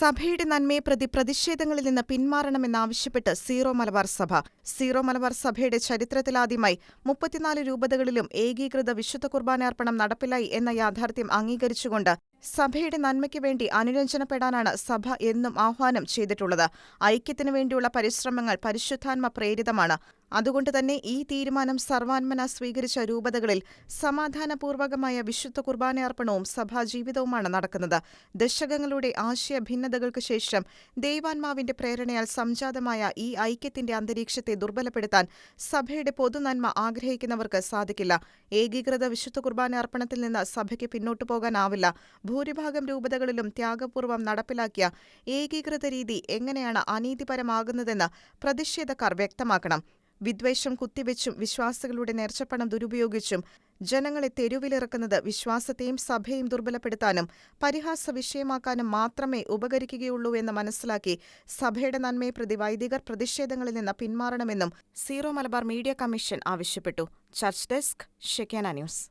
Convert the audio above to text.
സഭയുടെ നന്മയെ പ്രതി പ്രതിഷേധങ്ങളിൽ നിന്ന് പിന്മാറണമെന്നാവശ്യപ്പെട്ട് സീറോ മലബാർ സഭ. സീറോ മലബാർ സഭയുടെ ചരിത്രത്തിലാദ്യമായി മുപ്പത്തിനാല് രൂപതകളിലും ഏകീകൃത വിശുദ്ധ കുർബാനാർപ്പണം നടപ്പിലായി എന്ന യാഥാർത്ഥ്യം അംഗീകരിച്ചുകൊണ്ട് സഭയുടെ നന്മയ്ക്ക് വേണ്ടി അനുരഞ്ജനപ്പെടാനാണ് സഭ എന്നും ആഹ്വാനം ചെയ്തിട്ടുള്ളത്. ഐക്യത്തിനു വേണ്ടിയുള്ള പരിശ്രമങ്ങൾ പരിശുദ്ധാത്മ പ്രേരിതമാണ്. അതുകൊണ്ട് തന്നെ ഈ തീരുമാനം സർവാൻമന സ്വീകരിച്ച രൂപതകളിൽ സമാധാനപൂർവകമായ വിശുദ്ധ കുർബാനയർപ്പണവും സഭാജീവിതവുമാണ് നടക്കുന്നത്. ദശകങ്ങളുടെ ആശയ ഭിന്നതകൾക്ക് ശേഷം ദൈവാത്മാവിന്റെ പ്രേരണയാൽ സംജാതമായ ഈ ഐക്യത്തിന്റെ അന്തരീക്ഷത്തെ ദുർബലപ്പെടുത്താൻ സഭയുടെ പൊതുനന്മ ആഗ്രഹിക്കുന്നവർക്ക് സാധിക്കില്ല. ഏകീകൃത വിശുദ്ധ കുർബാന അർപ്പണത്തിൽ നിന്ന് സഭയ്ക്ക് പിന്നോട്ടു പോകാനാവില്ല. ഭൂരിഭാഗം രൂപതകളിലും ത്യാഗപൂർവം നടപ്പിലാക്കിയ ഏകീകൃത രീതി എങ്ങനെയാണ് അനീതിപരമാകുന്നതെന്ന് പ്രതിഷേധക്കാർ വ്യക്തമാക്കണം. വിദ്വേഷം കുത്തിവെച്ചും വിശ്വാസികളുടെ നേർച്ചപ്പണം ദുരുപയോഗിച്ചും ജനങ്ങളെ തെരുവിലിറക്കുന്നത് വിശ്വാസത്തെയും സഭയെയും ദുർബലപ്പെടുത്താനും പരിഹാസ വിഷയമാക്കാനും മാത്രമേ ഉപകരിക്കുകയുള്ളൂ എന്ന് മനസ്സിലാക്കി സഭയുടെ നന്മയെ പ്രതി വൈദികർ പ്രതിഷേധങ്ങളിൽ നിന്ന് പിന്മാറണമെന്നും സീറോ മലബാർ മീഡിയ കമ്മീഷൻ ആവശ്യപ്പെട്ടു. Church desk Shekinah news.